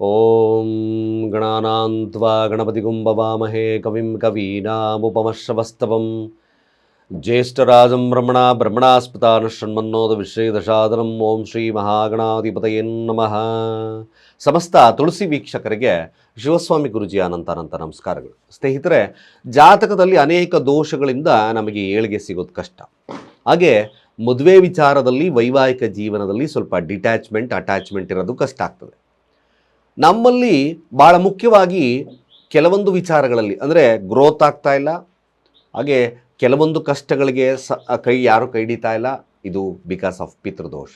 ॐ गणानान्त्वा गणपतिगुं भवामहे कविं कवीनामुपमश्रवस्तवं ज्येष्ठराजं ब्रह्मणा ब्रह्मणास्पतानशृण्मन्नोद ವಿಶ್ವೇದಶಾದನಂ ಓಂ ಶ್ರೀ ಮಹಾಗಣಾಧಿಪತಯೇ ನಮಃ ಸಮಸ್ತ ತುಳಸಿ ವೀಕ್ಷಕರಿಗೆ ಶಿವಸ್ವಾಮಿ ಗುರುಜಿ ಅನಂತ ಅನಂತ ನಮಸ್ಕಾರಗಳು ಸ್ನೇಹಿತರೆ ಜಾತಕದಲ್ಲಿ ಅನೇಕ ದೋಷಗಳಿಂದ ನಮಗೆ ಏಳಿಗೆ ಸಿಗೋದು ಕಷ್ಟ ಹಾಗೆ ಮದುವೆ ವಿಚಾರದಲ್ಲಿ ವೈವಾಹಿಕ ಜೀವನದಲ್ಲಿ ಸ್ವಲ್ಪ ಡಿಟ್ಯಾಚ್ಮೆಂಟ್ ಅಟ್ಯಾಚ್ಮೆಂಟ್ ಇರೋದು ಕಷ್ಟ ಆಗ್ತದೆ ನಮ್ಮಲ್ಲಿ ಭಾಳ ಮುಖ್ಯವಾಗಿ ಕೆಲವೊಂದು ವಿಚಾರಗಳಲ್ಲಿ, ಅಂದರೆ ಗ್ರೋತ್ ಆಗ್ತಾ ಇಲ್ಲ, ಹಾಗೆ ಕೆಲವೊಂದು ಕಷ್ಟಗಳಿಗೆ ಸ ಕೈ, ಯಾರು ಕೈ ಹಿಡಿತಾ ಇಲ್ಲ, ಇದು ಬಿಕಾಸ್ ಆಫ್ ಪಿತೃದೋಷ.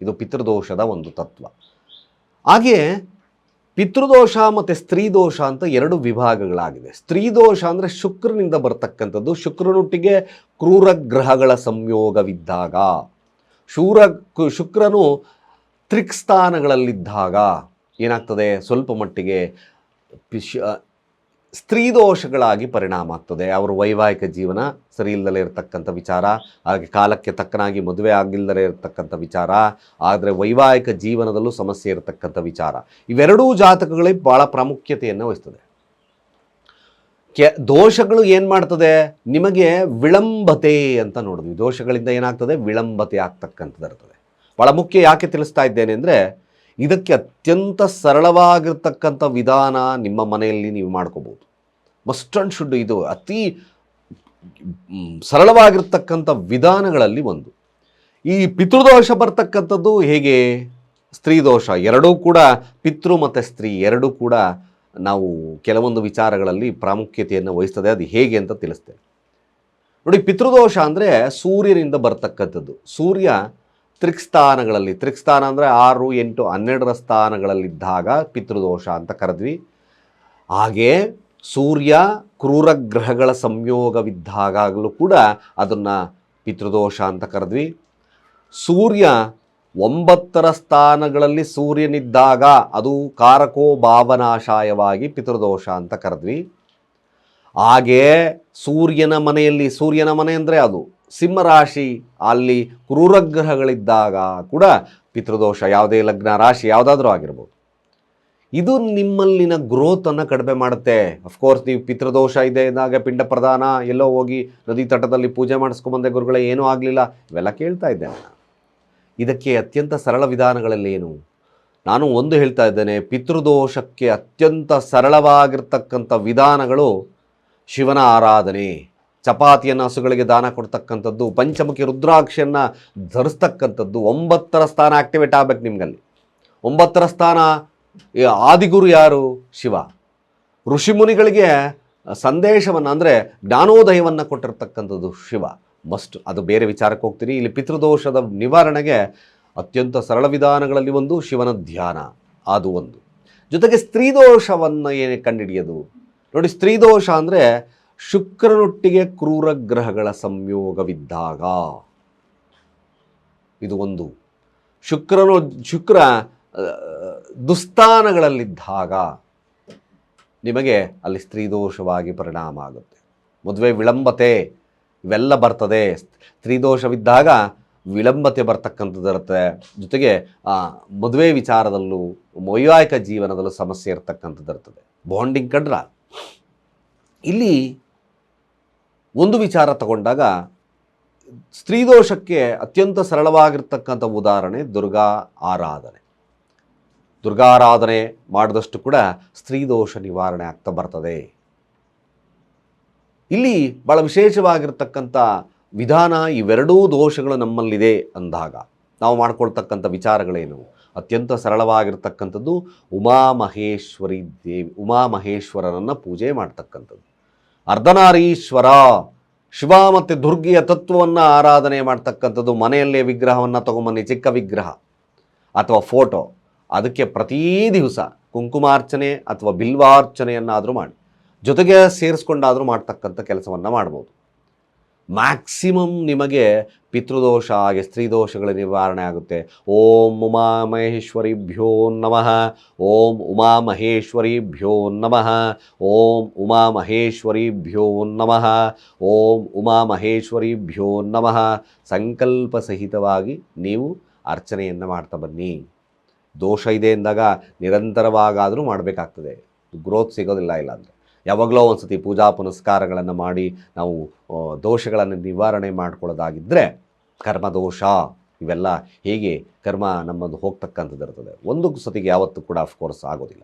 ಇದು ಪಿತೃದೋಷದ ಒಂದು ತತ್ವ. ಹಾಗೆ ಪಿತೃದೋಷ ಮತ್ತು ಸ್ತ್ರೀದೋಷ ಅಂತ ಎರಡು ವಿಭಾಗಗಳಾಗಿದೆ ಸ್ತ್ರೀದೋಷ ಅಂದರೆ ಶುಕ್ರನಿಂದ ಬರ್ತಕ್ಕಂಥದ್ದು. ಶುಕ್ರನೊಟ್ಟಿಗೆ ಕ್ರೂರ ಗ್ರಹಗಳ ಸಂಯೋಗವಿದ್ದಾಗ, ಶೂರ, ಶುಕ್ರನು ತ್ರಿಕ್ಸ್ಥಾನಗಳಲ್ಲಿದ್ದಾಗ ಏನಾಗ್ತದೆ? ಸ್ವಲ್ಪ ಮಟ್ಟಿಗೆ ಪಿಶ್ ಸ್ತ್ರೀ ದೋಷಗಳಾಗಿ ಪರಿಣಾಮ ಆಗ್ತದೆ. ಅವರ ವೈವಾಹಿಕ ಜೀವನ ಸರಿ ಇಲ್ಲದಲ್ಲೇ ಇರತಕ್ಕಂಥ ವಿಚಾರ, ಹಾಗೆ ಕಾಲಕ್ಕೆ ತಕ್ಕನಾಗಿ ಮದುವೆ ಆಗಿಲ್ಲದಲೇ ಇರತಕ್ಕಂಥ ವಿಚಾರ, ಆದರೆ ವೈವಾಹಿಕ ಜೀವನದಲ್ಲೂ ಸಮಸ್ಯೆ ಇರತಕ್ಕಂಥ ವಿಚಾರ. ಇವೆರಡೂ ಜಾತಕಗಳಿಗೆ ಭಾಳ ಪ್ರಾಮುಖ್ಯತೆಯನ್ನು ವಹಿಸ್ತದೆ. ಕೆ, ದೋಷಗಳು ಏನು ಮಾಡ್ತದೆ? ನಿಮಗೆ ವಿಳಂಬತೆ ಅಂತ ನೋಡಿದ್ವಿ. ದೋಷಗಳಿಂದ ಏನಾಗ್ತದೆ? ವಿಳಂಬತೆ ಆಗ್ತಕ್ಕಂಥದ್ದು ಇರ್ತದೆ. ಭಾಳ ಮುಖ್ಯ ಯಾಕೆ ತಿಳಿಸ್ತಾ ಇದ್ದೇನೆ ಅಂದರೆ ಇದಕ್ಕೆ ಅತ್ಯಂತ ಸರಳವಾಗಿರ್ತಕ್ಕಂಥ ವಿಧಾನ ನಿಮ್ಮ ಮನೆಯಲ್ಲಿ ನೀವು ಮಾಡ್ಕೋಬೋದು. ಮಸ್ಟ್ ಆ್ಯಂಡ್ ಶುಡ್ ಇದು ಅತಿ ಸರಳವಾಗಿರ್ತಕ್ಕಂಥ ವಿಧಾನಗಳಲ್ಲಿ ಒಂದು. ಈ ಪಿತೃದೋಷ ಬರ್ತಕ್ಕಂಥದ್ದು ಹೇಗೆ? ಸ್ತ್ರೀ ದೋಷ ಎರಡೂ ಕೂಡ, ಪಿತೃ ಮತ್ತು ಸ್ತ್ರೀ ಎರಡೂ ಕೂಡ ನಾವು ಕೆಲವೊಂದು ವಿಚಾರಗಳಲ್ಲಿ ಪ್ರಾಮುಖ್ಯತೆಯನ್ನು ವಹಿಸ್ತದೆ. ಅದು ಹೇಗೆ ಅಂತ ತಿಳಿಸ್ತೇನೆ. ನೋಡಿ, ಪಿತೃದೋಷ ಅಂದರೆ ಸೂರ್ಯನಿಂದ ಬರ್ತಕ್ಕಂಥದ್ದು. ಸೂರ್ಯ ತ್ರಿಕ್ಸ್ಥಾನಗಳಲ್ಲಿ ತ್ರಿಕ್ಸ್ಥಾನ ಅಂದರೆ ಆರು, ಎಂಟು, ಹನ್ನೆರಡರ ಸ್ಥಾನಗಳಲ್ಲಿದ್ದಾಗ ಪಿತೃದೋಷ ಅಂತ ಕರೆದ್ವಿ. ಹಾಗೆ ಸೂರ್ಯ ಕ್ರೂರ ಗ್ರಹಗಳ ಸಂಯೋಗವಿದ್ದಾಗಲೂ ಕೂಡ ಅದನ್ನು ಪಿತೃದೋಷ ಅಂತ ಕರೆದ್ವಿ. ಸೂರ್ಯ ಒಂಬತ್ತರ ಸ್ಥಾನಗಳಲ್ಲಿ ಸೂರ್ಯನಿದ್ದಾಗ ಅದು ಕಾರಕೋ ಭಾವನಾಶಾಯವಾಗಿ ಪಿತೃದೋಷ ಅಂತ ಕರೆದ್ವಿ. ಹಾಗೆ ಸೂರ್ಯನ ಮನೆಯಲ್ಲಿ, ಸೂರ್ಯನ ಮನೆ ಅಂದರೆ ಅದು ಸಿಂಹರಾಶಿ ಅಲ್ಲಿ ಕ್ರೂರಗ್ರಹಗಳಿದ್ದಾಗ ಕೂಡ ಪಿತೃದೋಷ, ಯಾವುದೇ ಲಗ್ನ ರಾಶಿ ಯಾವುದಾದ್ರೂ ಆಗಿರ್ಬೋದು. ಇದು ನಿಮ್ಮಲ್ಲಿನ ಗ್ರೋತನ್ನು ಕಡಿಮೆ ಮಾಡುತ್ತೆ. ಅಫ್ಕೋರ್ಸ್ ನೀವು ಪಿತೃದೋಷ ಇದೆ ಇದ್ದಾಗ ಪಿಂಡ ಪ್ರಧಾನ, ಎಲ್ಲೋ ಹೋಗಿ ನದಿ ತಟದಲ್ಲಿ ಪೂಜೆ ಮಾಡಿಸ್ಕೊಂಬಂದೆ ಗುರುಗಳೇ, ಏನೂ ಆಗಲಿಲ್ಲ. ಇವೆಲ್ಲ ಕೇಳ್ತಾ ಇದ್ದೇನೆ ನಾನು. ಇದಕ್ಕೆ ಅತ್ಯಂತ ಸರಳ ವಿಧಾನಗಳಲ್ಲಿ ಏನು? ನಾನು ಒಂದು ಹೇಳ್ತಾ ಇದ್ದೇನೆ, ಪಿತೃದೋಷಕ್ಕೆ ಅತ್ಯಂತ ಸರಳವಾಗಿರ್ತಕ್ಕಂಥ ವಿಧಾನಗಳು ಶಿವನ ಆರಾಧನೆ. ಚಪಾತಿಯನ್ನು ಹಸುಗಳಿಗೆ ದಾನ ಕೊಡ್ತಕ್ಕಂಥದ್ದು, ಪಂಚಮುಖಿ ರುದ್ರಾಕ್ಷಿಯನ್ನು ಧರಿಸ್ತಕ್ಕಂಥದ್ದು, ಒಂಬತ್ತರ ಸ್ಥಾನ ಆಕ್ಟಿವೇಟ್ ಆಗಬೇಕು ನಿಮಗಲ್ಲಿ. ಒಂಬತ್ತರ ಸ್ಥಾನ ಆದಿಗುರು ಯಾರು? ಶಿವ. ಋಷಿಮುನಿಗಳಿಗೆ ಸಂದೇಶವನ್ನು, ಅಂದರೆ ಜ್ಞಾನೋದಯವನ್ನು ಕೊಟ್ಟಿರ್ತಕ್ಕಂಥದ್ದು ಶಿವ. ಮಸ್ಟ್ ಅದು ಬೇರೆ ವಿಚಾರಕ್ಕೆ ಹೋಗ್ತೀನಿ. ಇಲ್ಲಿ ಪಿತೃದೋಷದ ನಿವಾರಣೆಗೆ ಅತ್ಯಂತ ಸರಳ ವಿಧಾನಗಳಲ್ಲಿ ಒಂದು, ಶಿವನ ಧ್ಯಾನ. ಅದು ಒಂದು. ಜೊತೆಗೆ ಸ್ತ್ರೀದೋಷವನ್ನು ಏನೇ ಕಂಡುಹಿಡಿಯೋದು. ನೋಡಿ, ಸ್ತ್ರೀದೋಷ ಅಂದರೆ ಶುಕ್ರನೊಟ್ಟಿಗೆ ಕ್ರೂರ ಗ್ರಹಗಳ ಸಂಯೋಗವಿದ್ದಾಗ. ಇದು ಒಂದು. ಶುಕ್ರನು, ಶುಕ್ರ ದುಸ್ಥಾನಗಳಲ್ಲಿದ್ದಾಗ ನಿಮಗೆ ಅಲ್ಲಿ ಸ್ತ್ರೀದೋಷವಾಗಿ ಪರಿಣಾಮ ಆಗುತ್ತೆ. ಮದುವೆ ವಿಳಂಬತೆ ಇವೆಲ್ಲ ಬರ್ತದೆ. ಸ್ತ್ರೀದೋಷವಿದ್ದಾಗ ವಿಳಂಬತೆ ಬರ್ತಕ್ಕಂಥದ್ದು ಇರುತ್ತೆ ಜೊತೆಗೆ ಮದುವೆ ವಿಚಾರದಲ್ಲೂ ವೈವಾಹಿಕ ಜೀವನದಲ್ಲೂ ಸಮಸ್ಯೆ ಇರ್ತಕ್ಕಂಥದ್ದು ಇರ್ತದೆ ಬಾಂಡಿಂಗ್ ಕಂಡ್ರ? ಇಲ್ಲಿ ಒಂದು ವಿಚಾರ ತಗೊಂಡಾಗ, ಸ್ತ್ರೀದೋಷಕ್ಕೆ ಅತ್ಯಂತ ಸರಳವಾಗಿರ್ತಕ್ಕಂಥ ಉದಾಹರಣೆ ದುರ್ಗಾ ಆರಾಧನೆ. ದುರ್ಗಾರಾಧನೆ ಮಾಡಿದಷ್ಟು ಕೂಡ ಸ್ತ್ರೀದೋಷ ನಿವಾರಣೆ ಆಗ್ತಾ ಬರ್ತದೆ. ಇಲ್ಲಿ ಭಾಳ ವಿಶೇಷವಾಗಿರ್ತಕ್ಕಂಥ ವಿಧಾನ ಇವೆರಡೂ ದೋಷಗಳು ನಮ್ಮಲ್ಲಿದೆ ಅಂದಾಗ, ನಾವು ಮಾಡ್ಕೊಳ್ತಕ್ಕಂಥ ವಿಚಾರಗಳೇನು? ಅತ್ಯಂತ ಸರಳವಾಗಿರ್ತಕ್ಕಂಥದ್ದು ಉಮಾಮಹೇಶ್ವರಿ ದೇವಿ ಉಮಾಮಹೇಶ್ವರನನ್ನು ಪೂಜೆ ಮಾಡ್ತಕ್ಕಂಥದ್ದು. ಅರ್ಧನಾರೀಶ್ವರ. ಶಿವ ಮತ್ತು ದುರ್ಗಿಯ ತತ್ವವನ್ನು ಆರಾಧನೆ ಮಾಡ್ತಕ್ಕಂಥದ್ದು ಮನೆಯಲ್ಲೇ ವಿಗ್ರಹವನ್ನು ತಗೊಂಬನ್ನಿ, ಚಿಕ್ಕ ವಿಗ್ರಹ ಅಥವಾ ಫೋಟೋ. ಅದಕ್ಕೆ ಪ್ರತೀ ದಿವಸ ಕುಂಕುಮಾರ್ಚನೆ ಅಥವಾ ಬಿಲ್ವಾರ್ಚನೆಯನ್ನಾದರೂ ಮಾಡಿ. ಜೊತೆಗೆ ಸೇರಿಸ್ಕೊಂಡಾದರೂ ಮಾಡ್ತಕ್ಕಂಥ ಕೆಲಸವನ್ನು ಮಾಡ್ಬೋದು. ಮ್ಯಾಕ್ಸಿಮಮ್ ನಿಮಗೆ ಪಿತೃದೋಷ ಹಾಗೆ ಸ್ತ್ರೀದೋಷಗಳ ನಿವಾರಣೆ ಆಗುತ್ತೆ. ಓಂ ಉಮಾ ಮಹೇಶ್ವರಿಭ್ಯೋ ನಮಃ. ಓಂ ಉಮಾ ಮಹೇಶ್ವರಿಭ್ಯೋ ನಮಃ. ಓಂ ಉಮಾ ಮಹೇಶ್ವರಿಭ್ಯೋ ನಮಃ. ಓಂ ಉಮಾ ಮಹೇಶ್ವರಿಭ್ಯೋ ನಮಃ. ಸಂಕಲ್ಪ ಸಹಿತವಾಗಿ ನೀವು ಅರ್ಚನೆಯನ್ನು ಮಾಡ್ತಾ ಬನ್ನಿ. ದೋಷ ಇದೆ ಎಂದಾಗ ನಿರಂತರವಾಗಾದರೂ ಮಾಡಬೇಕಾಗ್ತದೆ. ಗ್ರೋತ್ ಸಿಗೋದಿಲ್ಲ ಇಲ್ಲ ಅಂದರೆ ಯಾವಾಗಲೋ ಒಂದು ಸತಿ ಪೂಜಾ ಪುನಸ್ಕಾರಗಳನ್ನು ಮಾಡಿ ನಾವು ದೋಷಗಳನ್ನು ನಿವಾರಣೆ ಮಾಡ್ಕೊಳ್ಳೋದಾಗಿದ್ದರೆ ಕರ್ಮದೋಷ ಇವೆಲ್ಲ ಹೇಗೆ ಕರ್ಮ ನಮ್ಮದು ಹೋಗ್ತಕ್ಕಂಥದ್ದು ಇರ್ತದೆ. ಒಂದು ಸತಿಗೆ ಯಾವತ್ತೂ ಕೂಡ ಅಫ್ಕೋರ್ಸ್ ಆಗೋದಿಲ್ಲ.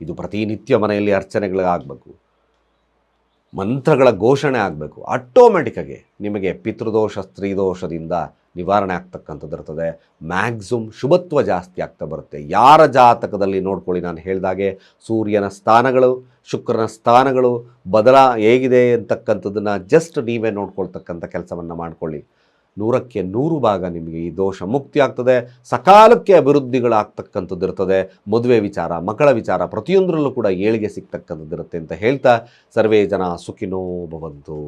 ಇದು ಪ್ರತಿನಿತ್ಯ ಮನೆಯಲ್ಲಿ ಅರ್ಚನೆಗಳಾಗಬೇಕು. ಮಂತ್ರಗಳ ಘೋಷಣೆ ಆಗಬೇಕು. ಆಟೋಮೆಟಿಕ್ಕಾಗಿ ನಿಮಗೆ ಪಿತೃದೋಷ, ಸ್ತ್ರೀದೋಷದಿಂದ ನಿವಾರಣೆ ಆಗ್ತಕ್ಕಂಥದ್ದು ಇರ್ತದೆ. ಮ್ಯಾಕ್ಸಿಮಮ್ ಶುಭತ್ವ ಜಾಸ್ತಿ ಆಗ್ತಾ ಬರುತ್ತೆ. ಯಾರ ಜಾತಕದಲ್ಲಿ ನೋಡ್ಕೊಳ್ಳಿ. ನಾನು ಹೇಳಿದಾಗೆ ಸೂರ್ಯನ ಸ್ಥಾನಗಳು, ಶುಕ್ರನ ಸ್ಥಾನಗಳು, ಬದಲ ಹೇಗಿದೆ ಅಂತಕ್ಕಂಥದ್ದನ್ನು ಜಸ್ಟ್ ನೀವೇ ನೋಡ್ಕೊಳ್ತಕ್ಕಂಥ ಕೆಲಸವನ್ನು ಮಾಡ್ಕೊಳ್ಳಿ. ನೂರಕ್ಕೆ ನೂರು ಭಾಗ ನಿಮಗೆ ಈ ದೋಷ ಮುಕ್ತಿ ಆಗ್ತದೆ. ಸಕಾಲಕ್ಕೆ ಅಭಿವೃದ್ಧಿಗಳಾಗ್ತಕ್ಕಂಥದ್ದು ಇರ್ತದೆ. ಮದುವೆ ವಿಚಾರ, ಮಕ್ಕಳ ವಿಚಾರ, ಪ್ರತಿಯೊಂದರಲ್ಲೂ ಕೂಡ ಏಳಿಗೆ ಸಿಗ್ತಕ್ಕಂಥದ್ದು ಇರುತ್ತೆ ಅಂತ ಹೇಳ್ತಾ ಸರ್ವೇ ಜನ ಸುಖಿನೋ ಭವಂತು.